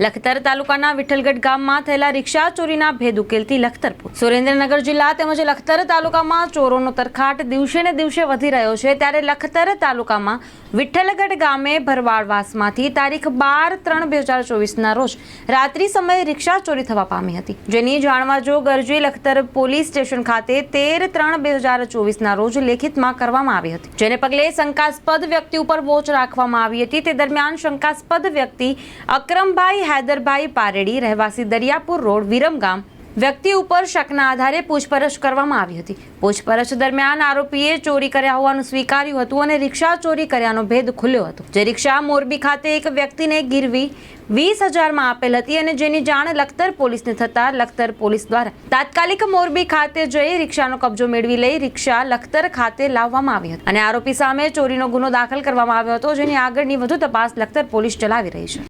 લખતર તાલુકાના વિઠ્ઠલગઢ ગામમાં થયેલા રિક્ષા ચોરીના ભેદ ઉકેલથી લખતર સુરેન્દ્રનગર જિલ્લા તેમજ લખતર તાલુકામાં ચોરોનો તરખાટ દિવસે ને દિવસે વધી રહ્યો છે ત્યારે લખતર તાલુકામાં વિઠ્ઠલગઢ ગામે ભરવાડવાસમાંથી તારીખ બાર ત્રણ બે હજાર ચોવીસના રોજ રાત્રિ સમયે રિક્ષા ચોરી થવા પામી હતી. જેની જાણવા જો ગરજી લખતર પોલીસ સ્ટેશન ખાતે તેર ત્રણ બે હજાર ચોવીસના રોજ લેખિતમાં કરવામાં આવી હતી. જેને પગલે શંકાસ્પદ વ્યક્તિ ઉપર વોચ રાખવામાં આવી હતી. તે દરમિયાન શંકાસ્પદ વ્યક્તિ અક્રમભાઈ હૈદરભાઈ પારેડી રહેવાસી દરિયાપુર રોડ વિરમગામ વ્યક્તિ ઉપર શકના આધારે પૂછપરછ કરવામાં આવી હતી. પૂછપરછ દરમિયાન આરોપીએ ચોરી કર્યા હોવાનું સ્વીકાર્યું હતું અને રિક્ષા ચોરી કર્યાનો ભેદ ખુલ્યો હતો. જે રિક્ષા મોરબી ખાતે એક વ્યક્તિને ગીરવી વીસ હજારમાં આપેલ હતી અને જેની જાણ લખતર પોલીસને થતાં લખતર પોલીસ દ્વારા. તાત્કાલિક મોરબી ખાતે જઈ રિક્ષાનો કબજો મેળવી લઈ રિક્ષા લખતર ખાતે લાવવામાં આવી હતી. અને આરોપી સામે ચોરીનો ગુનો દાખલ કરવામાં આવ્યો હતો, જેની આગળની વધુ તપાસ લખતર પોલીસ ચલાવી રહી છે.